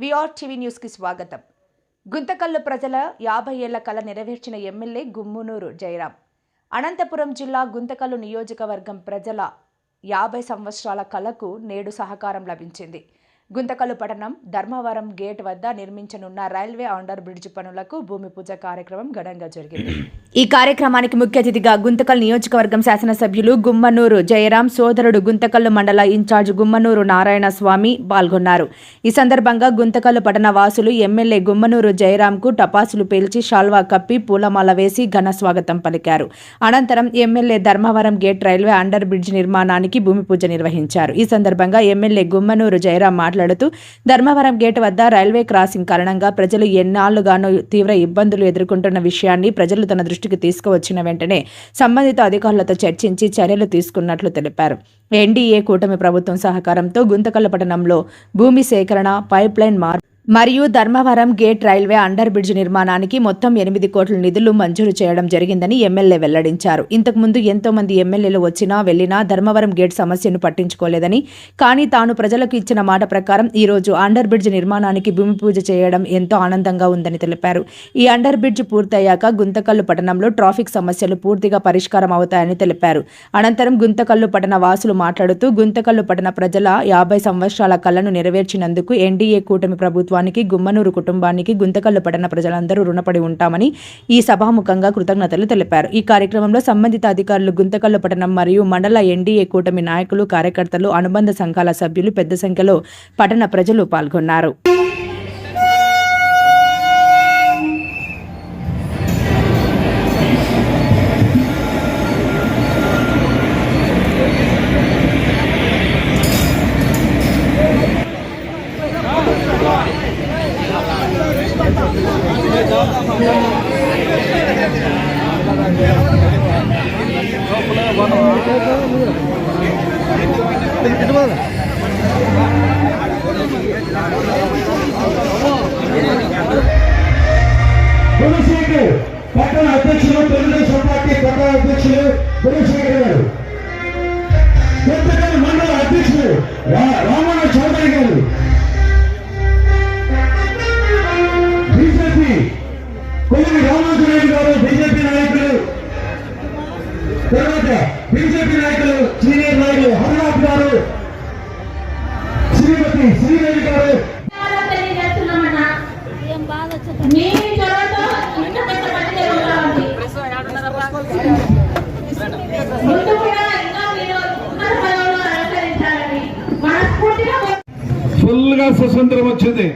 VR TV న్యూస్కి స్వాగతం. గుంతకల్లు ప్రజల యాభై ఏళ్ళ కళ నెరవేర్చిన ఎమ్మెల్యే గుమ్మునూరు జయరాం. అనంతపురం జిల్లా గుంతకల్లు నియోజకవర్గం ప్రజల యాభై సంవత్సరాల కళకు నేడు సహకారం లభించింది. గుంతకల్లు పట్టణం ధర్మవరం గేట్ వద్ద నిర్మించనున్న రైల్వే అండర్ బ్రిడ్జ్ పనులకు భూమి పూజ కార్యక్రమం ఘనంగా జరిగింది. ఈ కార్యక్రమానికి ముఖ్య అతిథిగా గుంతకల్ నియోజకవర్గం శాసనసభ్యులు గుమ్మనూరు జయరాం సోదరుడు గుంతకల్లు మండల ఇన్ఛార్జ్ గుమ్మనూరు నారాయణ స్వామి పాల్గొన్నారు. ఈ సందర్భంగా గుంతకల్లు పట్టణ వాసులు ఎమ్మెల్యే గుమ్మనూరు జయరాంకు టపాసులు పేల్చి షాల్వా కప్పి పూలమాల వేసి ఘన స్వాగతం పలికారు. అనంతరం MLA Dharmavaram gate railway under bridge నిర్మాణానికి భూమి పూజ నిర్వహించారు. ఈ సందర్భంగా ఎమ్మెల్యే గుమ్మనూరు జయరాం మాట్లాడుతూ ధర్మవరం గేట్ వద్ద రైల్వే క్రాసింగ్ కారణంగా ప్రజలు ఎన్నాళ్ళుగానో తీవ్ర ఇబ్బందులు ఎదుర్కొంటున్న విషయాన్ని ప్రజలు తన దృష్టి దృష్టికి తీసుకువచ్చిన వెంటనే సంబంధిత అధికారులతో చర్చించి చర్యలు తీసుకున్నట్లు తెలిపారు. ఎన్డీఏ కూటమి ప్రభుత్వం సహకారంతో గుంతకల్ల పట్టణంలో భూమి సేకరణ పైప్ లైన్ మార్పు మరియు Dharmavaram gate railway under bridge నిర్మాణానికి మొత్తం ఎనిమిది కోట్ల నిధులు మంజూరు చేయడం జరిగిందని ఎమ్మెల్యే వెల్లడించారు. ఇంతకుముందు ఎంతో మంది ఎమ్మెల్యేలు వచ్చినా వెళ్ళినా ధర్మవరం గేట్ సమస్యను పట్టించుకోలేదని కానీ తాను ప్రజలకు ఇచ్చిన మాట ప్రకారం ఈ రోజు అండర్ బ్రిడ్జ్ నిర్మాణానికి భూమి పూజ చేయడం ఎంతో ఆనందంగా ఉందని తెలిపారు. ఈ అండర్ బ్రిడ్జ్ పూర్తయ్యాక గుంతకల్లు పట్టణంలో ట్రాఫిక్ సమస్యలు పూర్తిగా పరిష్కారం అవుతాయని తెలిపారు. అనంతరం గుంతకల్లు పట్టణ వాసులు మాట్లాడుతూ గుంతకల్లు పట్టణ ప్రజల యాభై సంవత్సరాల కలను నెరవేర్చినందుకు ఎన్డీఏ కూటమి ప్రభుత్వం ప్రభుత్వానికి గుమ్మనూరు కుటుంబానికి గుంతకల్లు పట్టణ ప్రజలందరూ రుణపడి ఉంటామని ఈ సభాముఖంగా కృతజ్ఞతలు తెలిపారు. ఈ కార్యక్రమంలో సంబంధిత అధికారులు గుంతకల్లు పట్టణం మరియు మండల ఎన్డీఏ కూటమి నాయకులు కార్యకర్తలు అనుబంధ సంఘాల సభ్యులు పెద్ద సంఖ్యలో పట్టణ ప్రజలు పాల్గొన్నారు. గుణశేఖర్ పట్టణ అధ్యక్షులు తెలుగుదేశం పార్టీ పట్టణ అధ్యక్షులు గుణశేఖర్ గారు. కొత్తగల్ మండల అధ్యక్షులు రామణ చౌదరి గారు. బీజేపీ కొలిమి రామాజురెడ్డి గారు బీజేపీ నాయకులు. తర్వాత బీజేపీ నాయకులు సీనియర్ నాయకులు హరినాథ్ గారు శ్రీమతి శ్రీదేవి గారు తెలియజేస్తున్నామన్నా ఏం బాగా చెప్పండి మీ చొరవతో ఇంకా కష్టపడి ఉంటామండి ముందు కూడా ఇంకా మీరు ఉన్నత పదవులు అలంకరించాలని మనస్ఫూర్తిగా ఫుల్గా స్వతంత్రం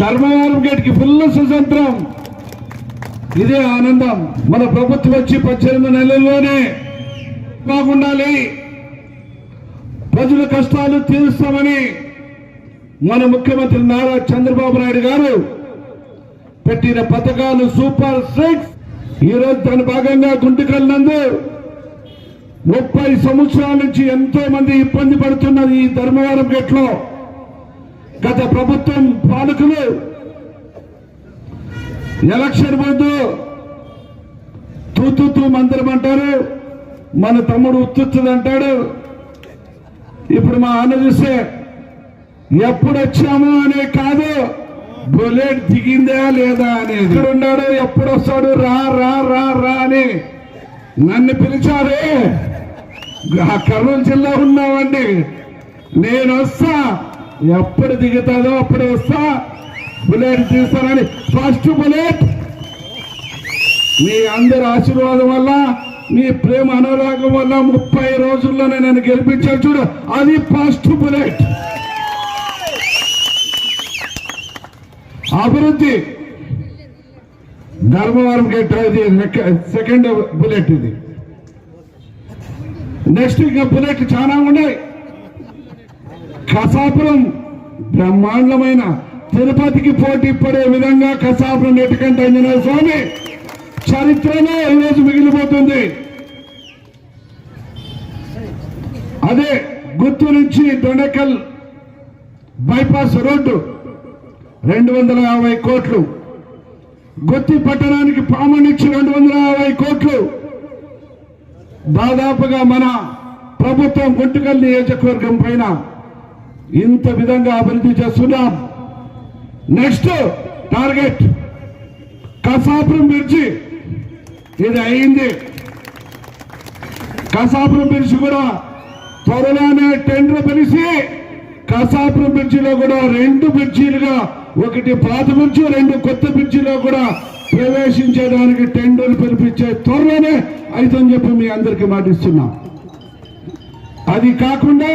ధర్మవరం గేట్కి ఫుల్ స్వతంత్రం. ఇదే ఆనందం. మన ప్రభుత్వం వచ్చి పద్దెనిమిది నెలల్లోనే బాగుండాలి. ప్రజల కష్టాలు తీరుస్తామని మన ముఖ్యమంత్రి నారా చంద్రబాబు నాయుడు గారు పెట్టిన పథకాలు సూపర్ సిక్స్. ఈరోజు దాని భాగంగా గుంటకలినందు ముప్పై సంవత్సరాల నుంచి ఎంతో మంది ఇబ్బంది పడుతున్నది ఈ ధర్మవరం గేట్లో. గత ప్రభుత్వం పాలకులు ఎలక్షన్ ముందు తూతూ మందిరం అంటారు. మన తమ్ముడు ఉత్తుతుంది అంటాడు. ఇప్పుడు మా అన్న చూస్తే ఎప్పుడు వచ్చాము అనే కాదు బుల్లెట్ దిగిందా లేదా అనేది. ఇక్కడ ఉన్నాడు ఎప్పుడు వస్తాడు? రా రా రా రా అని. నన్ను పిలిచారు. ఆ కర్నూలు జిల్లా ఉన్నామండి. నేను వస్తా. ఎప్పుడు దిగుతాదో అప్పుడు వస్తా. బుల్లెట్ తీస్తానని ఫస్ట్ బుల్లెట్. మీ అందరి ఆశీర్వాదం వల్ల మీ ప్రేమ అనురాగం వల్ల ముప్పై రోజుల్లోనే నేను గెలిపించాను చూడు. అది ఫస్ట్ బుల్లెట్. అభివృద్ధి. ధర్మవరం గేట్ సెకండ్ బుల్లెట్ ఇది. నెక్స్ట్ ఇంకా బుల్లెట్ చాలా ఉన్నాయి. కసాపురం బ్రహ్మాండమైన తిరుపతికి పోటీ పడే విధంగా కసాపురం ఎటుకంట ఆంజనేయ స్వామి చరిత్రనే ఈరోజు మిగిలిపోతుంది. అదే గుత్తు నుంచి దొండకల్ బైపాస్ రోడ్డు రెండు వందల యాభై కోట్లు. గుత్తి పట్టణానికి పామనిచ్చి రెండు వందల యాభై కోట్లు. దాదాపుగా మన ప్రభుత్వం గుంటుకల్ నియోజకవర్గం పైన ఇంత విధంగా అభివృద్ధి చేస్తున్నాం. నెక్స్ట్ టార్గెట్ కసాపురం బ్రిడ్జి ఇది అయింది. కసాపురం బ్రిడ్జి కూడా త్వరలోనే టెండర్ పిలిచి కసాపురం బ్రిడ్జిలో కూడా రెండు బ్రిడ్జీలుగా ఒకటి పాత బ్రిడ్జి రెండు కొత్త బ్రిడ్జిలో కూడా ప్రవేశించడానికి టెండర్ పిలిపించే త్వరలోనే అయితే చెప్పి మీ అందరికీ మాటిస్తున్నాం. అది కాకుండా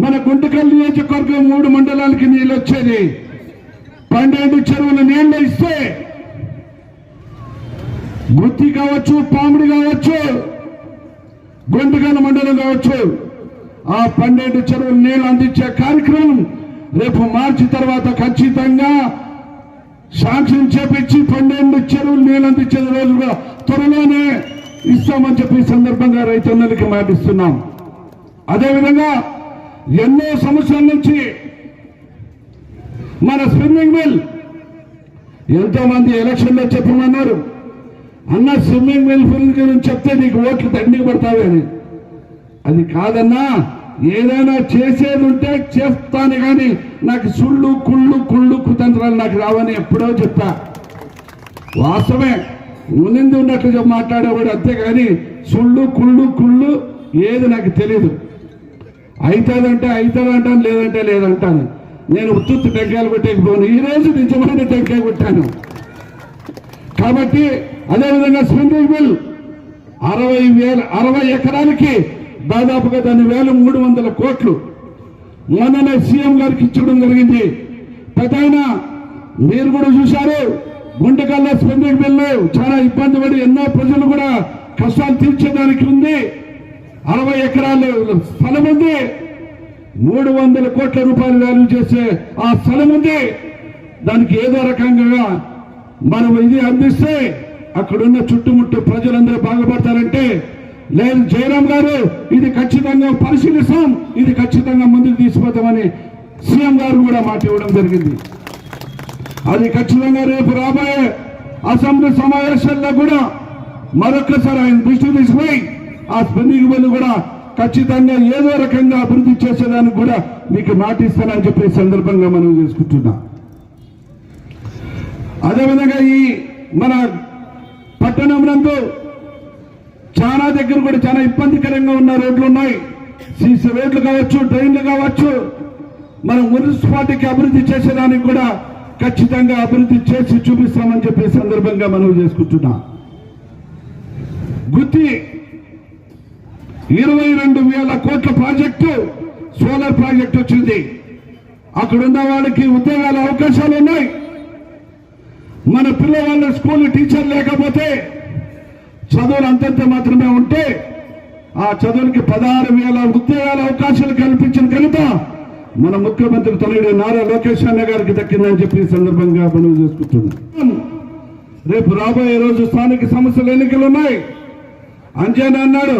మన గుంటకల్ నియోజకవర్గం మూడు మండలాలకి నీళ్ళు వచ్చేది. పన్నెండు చెరువులు నీళ్ళు ఇస్తే గుత్తి కావచ్చు పాముడి కావచ్చు గుంటకల్ మండలం కావచ్చు ఆ పన్నెండు చెరువులు నీళ్ళు అందించే కార్యక్రమం రేపు మార్చి తర్వాత ఖచ్చితంగా శాంక్షన్ చేపించి పన్నెండు చెరువులు నీళ్ళు అందించే రోజు కూడా త్వరలోనే ఇస్తామని చెప్పి సందర్భంగా రైతన్నలకి మాటిస్తున్నాం. అదేవిధంగా ఎన్నో సంవత్సరాల నుంచి మన స్విమ్మింగ్ మిల్ ఎంతో మంది ఎలక్షన్లో చెప్పమన్నారు అన్న స్విమ్మింగ్ మిల్ ఫుల్ గురించి చెప్తే నీకు ఓట్లు దండికి పడతావని అది కాదన్నా ఏదైనా చేసేది ఉంటే చేస్తాను కానీ నాకు సుళ్ళు కుళ్ళు కుళ్ళు కుతంత్రాలు నాకు రావని ఎప్పుడో చెప్పా. వాస్తవమే ముందు ఉన్నట్లు మాట్లాడేవాడు అంతేగాని సుళ్ళు కుళ్ళు కుళ్ళు ఏది నాకు తెలియదు అవుతుందంటే అవుతుంది అంటాను లేదంటే లేదంటాను. నేను ఉత్తుత్తు టెంకాయలు కొట్టేకపోను ఈ రోజు నిజమైన టెంకాయ కొట్టాను. కాబట్టి అదేవిధంగా స్విమ్మింగ్ మిల్ అరవై వేల అరవై ఎకరాలకి దాదాపుగా దాని వేల మూడు వందల కోట్లు. మొన్ననే సీఎం గారికి ఇచ్చడం జరిగింది. పెద్ద మీరు కూడా చూశారు గుంటకల్ల స్పెండింగ్ బిల్లు చాలా ఇబ్బంది పడి ఎన్నో ప్రజలు కూడా కష్టాలు తీర్చేదానికి ఉంది. అరవై ఎకరాలు స్థలం ఉంది. మూడు వందల కోట్ల రూపాయలు వాల్యూ చేసే ఆ స్థలం ఉంది. దానికి ఏదో రకంగా మనం ఇది అందిస్తే అక్కడున్న చుట్టుముట్టు ప్రజలందరూ బాగుపడతారంటే లేదు జయరాం గారు ఇది ఖచ్చితంగా పరిశీలిస్తాం ఇది ఖచ్చితంగా ముందుకు తీసుకుపోతామని సీఎం గారు కూడా మాట ఇవ్వడం జరిగింది. అది ఖచ్చితంగా రేపు రాబోయే అసెంబ్లీ సమావేశాల్లో కూడా మరొకసారి ఆయన దృష్టి తీసుకుపోయి ఆ స్పెండింగ్ బిల్లు కూడా ఖచ్చితంగా ఏదో రకంగా అభివృద్ధి చేసేదానికి కూడా మీకు మాటిస్తానని చెప్పే చెప్పి సందర్భంగా మనం చేసుకుంటున్నాం. అదేవిధంగా ఈ మన పట్టణం నందు చాలా దగ్గర కూడా చాలా ఇబ్బందికరంగా ఉన్న రోడ్లు ఉన్నాయి. సీసీ రోడ్లు కావచ్చు ట్రైన్లు కావచ్చు మనం మున్సిపాలిటీకి అభివృద్ధి చేసేదానికి కూడా ఖచ్చితంగా అభివృద్ధి చేసి చూపిస్తామని చెప్పి సందర్భంగా మనం చేసుకుంటున్నాం. గుత్తి ఇరవై రెండు వేల కోట్ల ప్రాజెక్టు సోలార్ ప్రాజెక్ట్ వచ్చింది. అక్కడున్న వాళ్ళకి ఉద్యోగాల అవకాశాలు ఉన్నాయి. మన పిల్లవాళ్ళ స్కూల్ టీచర్ లేకపోతే చదువులు అంతంత మాత్రమే ఉంటే ఆ చదువులకి పదహారు వేల ఉద్యోగాల అవకాశాలు కల్పించిన కనుక మన ముఖ్యమంత్రి తనయుడు నారా లోకేష్ అన్న గారికి దక్కిందని చెప్పి సందర్భంగా మనం చేసుకుంటున్నాం. రేపు రాబోయే రోజు స్థానిక సమస్యలు ఎన్నికలు ఉన్నాయి. అంజన్ అన్నాడు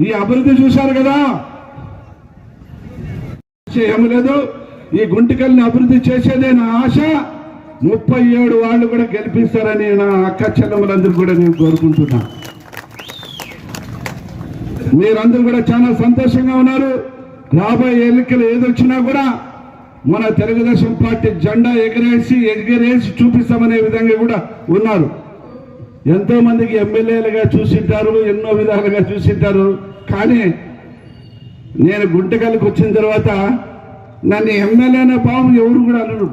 ఈ అభివృద్ధి చూశారు కదా? ఏమి లేదు. ఈ గుంటికల్ని అభివృద్ధి చేసేదే నా ఆశ. ముప్పై ఏడు వాళ్ళు కూడా గెలిపిస్తారని నా అక్క చెల్లెములందరూ కూడా నేను కోరుకుంటున్నా. మీరందరూ కూడా చాలా సంతోషంగా ఉన్నారు. రాబోయే ఎన్నికలు ఏదొచ్చినా కూడా మన తెలుగుదేశం పార్టీ జెండా ఎగరేసి ఎగరేసి చూపిస్తామనే విధంగా కూడా ఉన్నారు. ఎంతో మందికి ఎమ్మెల్యేలుగా చూసింటారు ఎన్నో విధాలుగా చూసింటారు. కానీ నేను గుంటకల్కి వచ్చిన తర్వాత నన్ను ఎమ్మెల్యే అనే పాపం ఎవరు కూడా అనరు.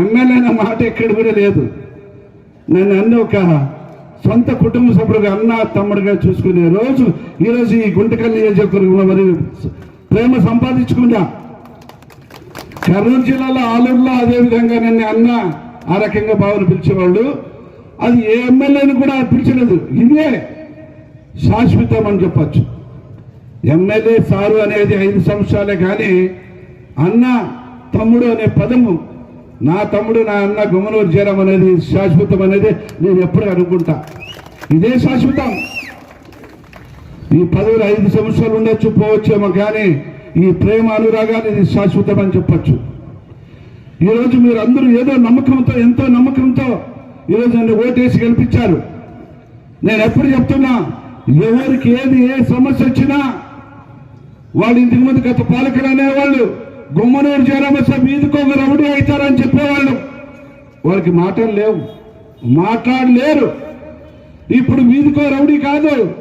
ఎమ్మెల్యే అనే మాట ఎక్కడ కూడా లేదు. నన్ను అన్న ఒక సొంత కుటుంబ సభ్యుడుగా అన్న తమ్ముడుగా చూసుకునే రోజు ఈరోజు ఈ గుంటకల్ నియోజకవర్గంలో మరి ప్రేమ సంపాదించుకున్నా కర్నూలు జిల్లాలో ఆలూరులో అదే విధంగా నన్ను అన్న ఆ రకంగా బావులు పిలిచేవాళ్ళు. అది ఏ ఎమ్మెల్యేని కూడా పిలిచలేదు. ఇదే శాశ్వతం అని చెప్పచ్చు. ఎమ్మెల్యే సారు అనేది ఐదు సంవత్సరాలే కానీ అన్న తమ్ముడు అనే పదము నా తమ్ముడు నా అన్న గుమ్మనూరు చేరం అనేది శాశ్వతం అనేది నేను ఎప్పుడు అనుకుంటా. ఇదే శాశ్వతం. ఈ పదవులు ఐదు సంవత్సరాలు ఉండొచ్చు పోవచ్చేమో కానీ ఈ ప్రేమ అనురాగాలు ఇది శాశ్వతం అని చెప్పచ్చు. ఈరోజు మీరు అందరూ ఏదో నమ్మకంతో ఎంతో నమ్మకంతో ఈరోజు నన్ను ఓటేసి గెలిపించారు. నేను ఎప్పుడు చెప్తున్నా ఎవరికి ఏది ఏ సమస్య వచ్చినా వాళ్ళు ఇంతకు ముందు గత పాలకులు అనేవాళ్ళు గుమ్మనూరు జయరామస్వామి మీదకి రౌడీ అవుతారని చెప్పేవాళ్ళు. వాళ్ళకి మాటలు లేవు మాట్లాడలేరు. ఇప్పుడు మీదికో రౌడీ కాదు.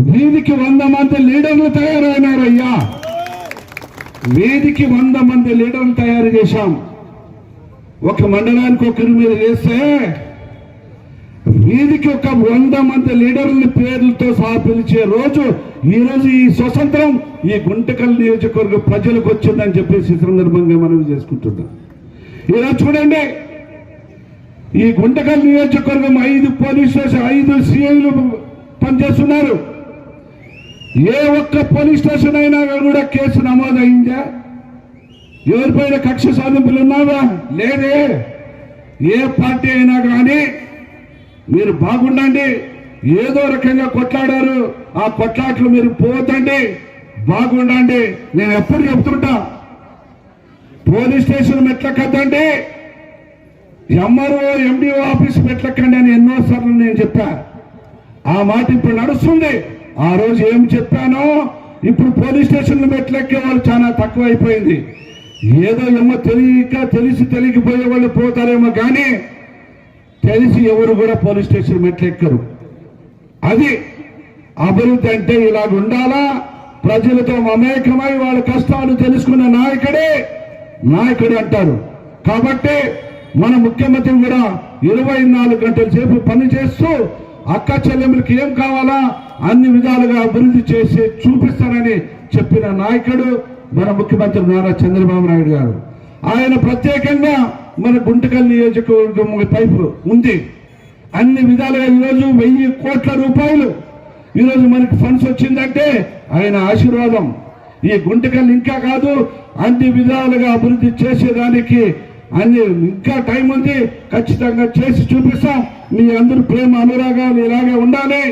వీధికి వంద మంది లీడర్లు తయారైనారయ్యా. వీధికి వంద మంది లీడర్లు తయారు చేశాం. ఒక మండలానికి ఒకరి మీద వేస్తే వీధికి ఒక వంద మంది లీడర్ల పేర్లతో సహా పిలిచే రోజు ఈ రోజు ఈ స్వతంత్రం ఈ గుంటకల్ నియోజకవర్గ ప్రజలకు వచ్చిందని చెప్పేసి సందర్భంగా మనం చేసుకుంటున్నాం. ఈరోజు చూడండి ఈ గుంటకల్ నియోజకవర్గం ఐదు పోలీస్ స్టేషన్ ఐదు సిఐలు పనిచేస్తున్నారు. ఏ ఒక్క పోలీస్ స్టేషన్ అయినా కూడా కేసు నమోదైందా? ఎవరిపైన కక్ష సాధింపులు ఉన్నావా లేదే. ఏ పార్టీ అయినా కానీ మీరు బాగుండండి. ఏదో రకంగా కొట్లాడారు. ఆ కొట్లాట్లు మీరు పోతండి బాగుండండి. నేను ఎప్పుడు చెప్తుంటా. పోలీస్ స్టేషన్ మెట్లకద్దండి ఎంఆర్ఓ ఎండిఓ ఆఫీస్ మెట్లకండి అని ఎన్నోసార్లు నేను చెప్పా. ఆ మాట ఇప్పుడు నడుస్తుంది. ఆ రోజు ఏం చెప్పానో ఇప్పుడు పోలీస్ స్టేషన్లు మెట్లెక్కే వాళ్ళు చాలా తక్కువ అయిపోయింది ఏదో ఏమో తెలియక తెలిసి తెలియకపోయే వాళ్ళు పోతారేమో కానీ తెలిసి ఎవరు కూడా పోలీస్ స్టేషన్ మెట్లెక్కరు. అది అభివృద్ధి అంటే ఇలాగ ఉండాలా? ప్రజలతో మమేకమై వాళ్ళ కష్టాలు తెలుసుకున్న నాయకుడే నాయకుడు అంటారు. కాబట్టి మన ముఖ్యమంత్రి కూడా ఇరవై నాలుగు గంటల సేపు పని చేస్తూ అక్క చెల్లెములకి ఏం కావాలా? అన్ని విధాలుగా అభివృద్ధి చేసి చూపిస్తానని చెప్పిన నాయకుడు మన ముఖ్యమంత్రి నారా చంద్రబాబు నాయుడు గారు. ఆయన ప్రత్యేకంగా మన గుంటకల్ నియోజకవర్గం పైపు ఉంది. అన్ని విధాలుగా ఈరోజు వెయ్యి కోట్ల రూపాయలు ఈరోజు మనకి ఫండ్స్ వచ్చిందంటే ఆయన ఆశీర్వాదం. ఈ గుంటకల్ ఇంకా కాదు అన్ని విధాలుగా అభివృద్ధి చేసేదానికి అన్ని ఇంకా టైం ఉంది. ఖచ్చితంగా చేసి చూపిస్తాం. మీ అందరూ ప్రేమ అనురాగాలు ఇలాగే ఉండాలి.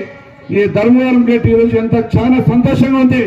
ఈ ధర్మవరం గేట్ ఈరోజు ఎంత చాలా సంతోషంగా ఉంది.